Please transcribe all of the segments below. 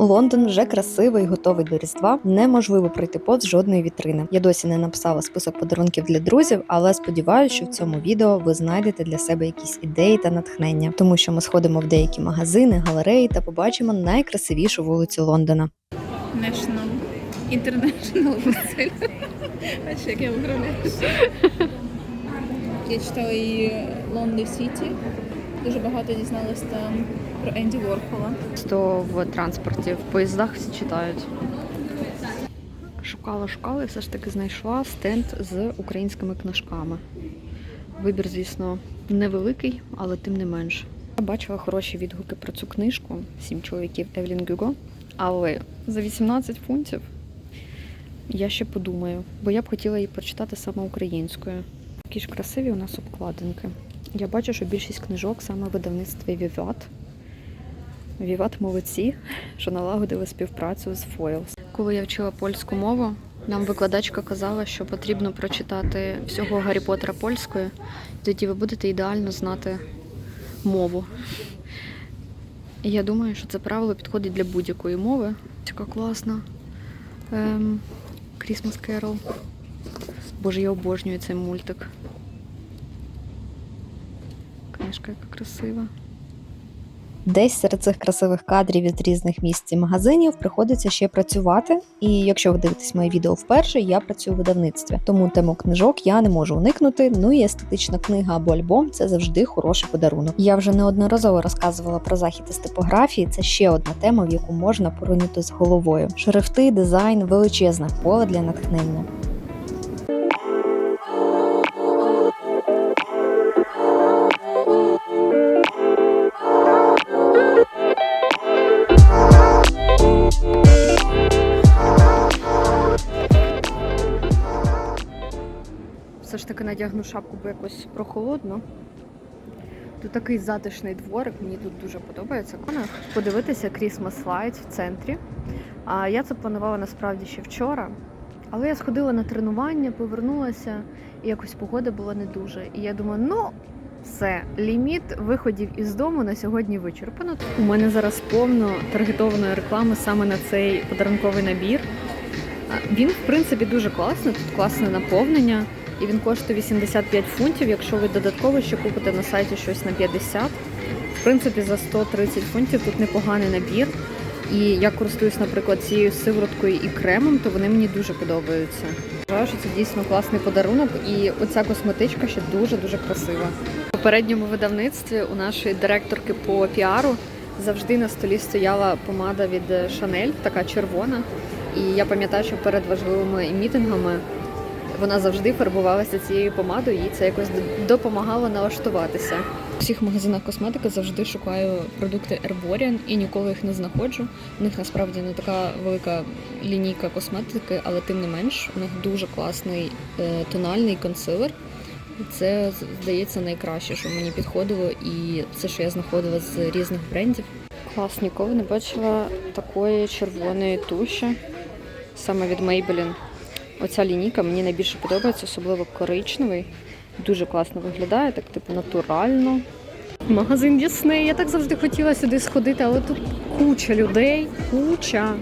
Лондон вже красивий, готовий до різдва. Неможливо пройти повз жодної вітрини. Я досі не написала список подарунків для друзів, але сподіваюся, що в цьому відео ви знайдете для себе якісь ідеї та натхнення, тому що ми сходимо в деякі магазини, галереї та побачимо найкрасивішу вулицю Лондона. National International Bestseller. А ще як я виправляюсь. Я читала і Lonely City. Дуже багато дізналась там про Енді Ворхола. То в транспорті, в поїздах всі читають. Шукала, шукала і все ж таки знайшла стенд з українськими книжками. Вибір, звісно, невеликий, але тим не менш. Я бачила хороші відгуки про цю книжку Сім чоловіків Евелін Гюго. Але за 18 фунтів я ще подумаю, бо я б хотіла її прочитати саме українською. Такі ж красиві у нас обкладинки. Я бачу, що більшість книжок саме в видавництві Віват. Віват молодці, що налагодили співпрацю з Foils. Коли я вчила польську мову, нам викладачка казала, що потрібно прочитати всього Гаррі Поттера польською, тоді ви будете ідеально знати мову. Я думаю, що це правило підходить для будь-якої мови. Така класна. Ем, Christmas Carol. Боже, я обожнюю цей мультик. Книжка яка красива. Десь серед цих красивих кадрів від різних місць і магазинів приходиться ще працювати. І якщо ви дивитесь моє відео вперше, я працюю у видавництві. Тому тему книжок я не можу уникнути. Ну і естетична книга або альбом це завжди хороший подарунок. Я вже неодноразово розказувала про захід із типографії. Це ще одна тема, в яку можна поринути з головою. Шрифти, дизайн, величезне поле для натхнення. Все ж таки надягну шапку, бо якось прохолодно. Тут такий затишний дворик, мені тут дуже подобається. Подивитися Christmas Lights в центрі. А я це планувала насправді ще вчора. Але я сходила на тренування, повернулася, і якось погода була не дуже. І я думаю, ну все, ліміт виходів із дому на сьогодні вичерпано. У мене зараз повно таргетованої реклами саме на цей подарунковий набір. Він, в принципі, дуже класний, тут класне наповнення. І він коштує 85 фунтів, якщо ви додатково ще купите на сайті щось на 50. В принципі, за 130 фунтів тут непоганий набір. І я користуюсь, наприклад, цією сивороткою і кремом, то вони мені дуже подобаються. Вважаю, що це дійсно класний подарунок, і оця косметичка ще дуже-дуже красива. В попередньому видавництві у нашої директорки по піару завжди на столі стояла помада від Chanel, така червона. І я пам'ятаю, що перед важливими мітингами вона завжди фарбувалася цією помадою, і це якось допомагало налаштуватися. У всіх магазинах косметики завжди шукаю продукти Herborian і ніколи їх не знаходжу. У них насправді не така велика лінійка косметики, але тим не менш, у них дуже класний е, тональний консилер. Це здається найкраще, що мені підходило, і це, що я знаходила з різних брендів. Клас, ніколи не бачила такої червоної туші, саме від Maybelline. Оця лінійка мені найбільше подобається, особливо коричневий. Дуже класно виглядає, так типу натурально. Магазин Дісней. Я так завжди хотіла сюди сходити, але тут куча людей, куча.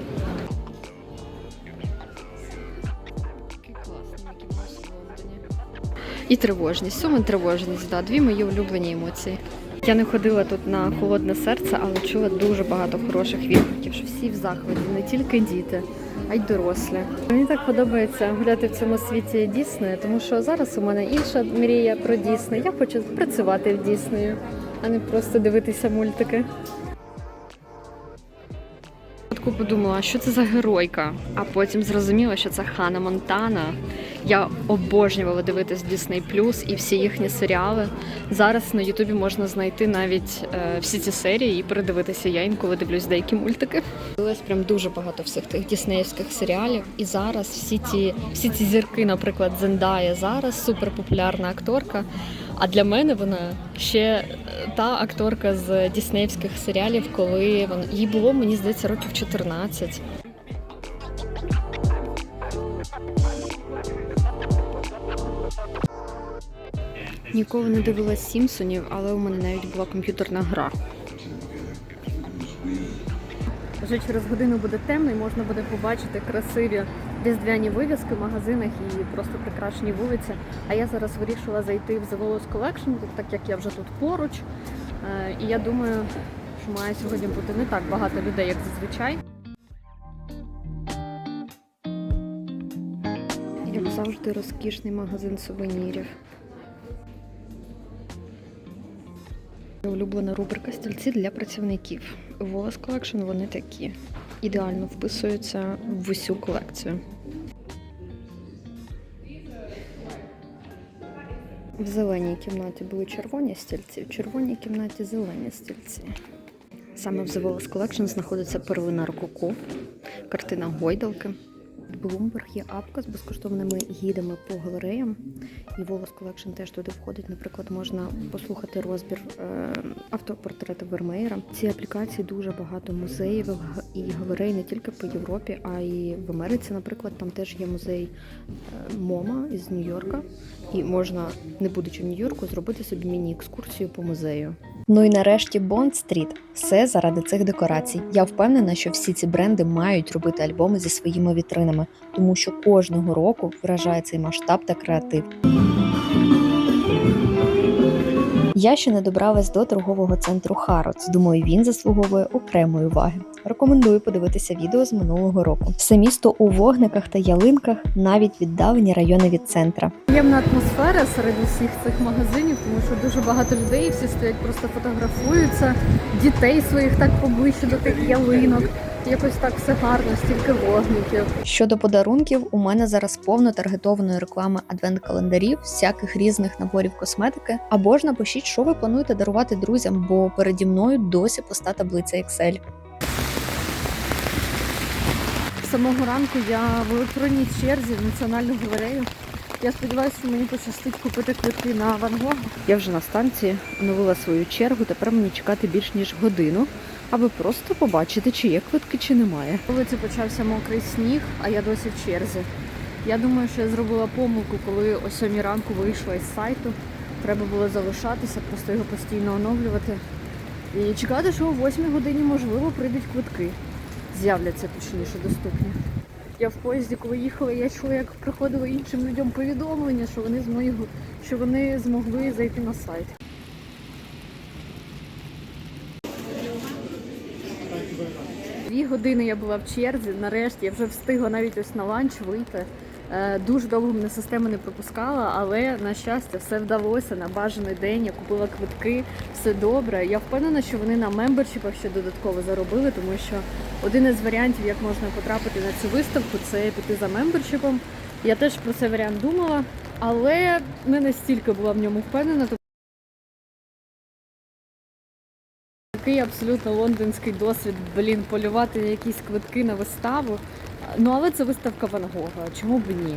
І тривожність. Саме тривожність, да, дві мої улюблені емоції. Я не ходила тут на холодне серце, але чула дуже багато хороших відгуків, що всі в захваті, не тільки діти, а й дорослі. Мені так подобається гуляти в цьому світі Діснею, тому що зараз у мене інша мрія про Дісней. Я хочу працювати в Діснею, а не просто дивитися мультики. Подумала, що це за геройка, а потім зрозуміла, що це Хана Монтана. Я обожнювала дивитись Disney Plus і всі їхні серіали. Зараз на Ютубі можна знайти навіть е, всі ці серії і передивитися. Я інколи дивлюсь деякі мультики. Дивилась прям дуже багато всіх тих діснеївських серіалів. І зараз всі ці, всі ці зірки, наприклад, Зендая зараз суперпопулярна акторка. А для мене вона ще е, та акторка з діснеївських серіалів, коли вона їй було, мені здається, років 14. Ніколи не дивилась Сімпсонів, але у мене навіть була комп'ютерна гра. Вже через годину буде темно і можна буде побачити красиві різдвяні вивіски в магазинах і просто прикрашені вулиці. А я зараз вирішила зайти в The Wallace Collection, так як я вже тут поруч. Е, І я думаю, що має сьогодні бути не так багато людей, як зазвичай. Як розкішний магазин сувенірів. Улюблена рубрика стільці для працівників. Wallace Collection вони такі. Ідеально вписуються в усю колекцію. В зеленій кімнаті були червоні стільці, в червоній кімнаті зелені стільці. Саме в The Wallace Collection знаходиться перлина Рококо, картина Гойдалки. Bloomberg є апка з безкоштовними гідами по галереям. І Wallace Collection теж туди входить. Наприклад, можна послухати розбір е, автопортрету Вермеєра. В цій аплікації дуже багато музеїв і галерей не тільки по Європі, а й в Америці. Наприклад, там теж є музей е, МОМА із Нью-Йорка. І можна, не будучи в Нью-Йорку, зробити собі міні-екскурсію по музею. Ну і нарешті Bond Street. Все заради цих декорацій. Я впевнена, що всі ці бренди мають робити альбоми зі своїми вітринами, тому що кожного року вражає цей масштаб та креатив. Я ще не добралась до торгового центру Хароц. Думаю, він заслуговує окремої уваги. Рекомендую подивитися відео з минулого року. Все місто у вогниках та ялинках, навіть віддалені райони від центра. Приємна атмосфера серед усіх цих магазинів, тому що дуже багато людей, всі стоять, просто фотографуються, дітей своїх так поближче до тих ялинок. Якось так все гарно, стільки вогників. Щодо подарунків, у мене зараз повно таргетованої реклами адвент-календарів, всяких різних наборів косметики. Або ж напишіть, що ви плануєте дарувати друзям, бо переді мною досі пуста таблиця Excel. Самого ранку я в електронній черзі в національну галерею. Я сподіваюся, що мені пощастить купити квитки на Ван Гога. Я вже на станції оновила свою чергу. Тепер мені чекати більш ніж годину, аби просто побачити, чи є квитки, чи немає. Вулиці почався мокрий сніг, а я досі в черзі. Я думаю, що я зробила помилку, коли о 7 ранку вийшла із сайту. Треба було залишатися, просто його постійно оновлювати. І чекати, що о 8 годині, можливо, прийдуть квитки. З'являться точніше доступні. Я в поїзді, коли їхала, я чула, як приходило іншим людям повідомлення, що вони змогли, що вони змогли зайти на сайт. Дві години я була в черзі, нарешті я вже встигла навіть ось на ланч вийти. Е, Дуже довго мене система не пропускала, але на щастя все вдалося на бажаний день. Я купила квитки, все добре. Я впевнена, що вони на мембершіпах ще додатково заробили, тому що один із варіантів, як можна потрапити на цю виставку, це піти за мембершіпом. Я теж про цей варіант думала, але не настільки була в ньому впевнена. Такий абсолютно лондонський досвід, блін, полювати якісь квитки на виставу. Ну але це виставка Ван Гога, чому б ні?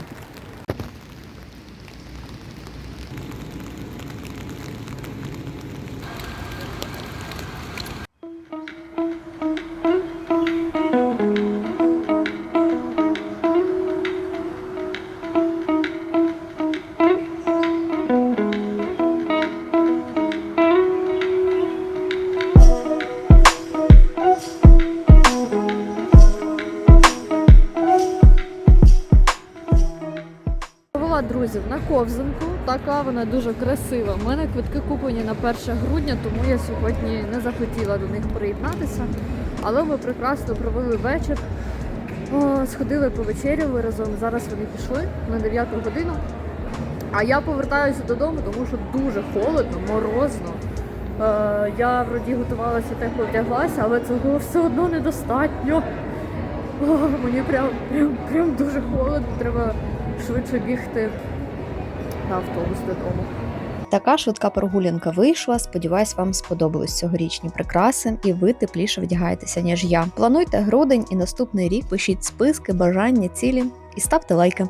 Друзів на ковзанку. Така вона дуже красива. У мене квитки куплені на 1 грудня, тому я сьогодні не захотіла до них приєднатися. Але ми прекрасно провели вечір. О, сходили повечеряли разом. Зараз вони пішли на 9 годину. А я повертаюся додому, тому що дуже холодно, морозно. Е, я вроді готувалася тепло вдяглася, але цього все одно недостатньо. О, мені прям, прям, прям дуже холодно. Треба швидше бігти на автобус додому. Така швидка прогулянка вийшла. Сподіваюсь, вам сподобались цьогорічні прикраси, і ви тепліше вдягаєтеся, ніж я. Плануйте грудень і наступний рік. Пишіть списки, бажання, цілі і ставте лайки.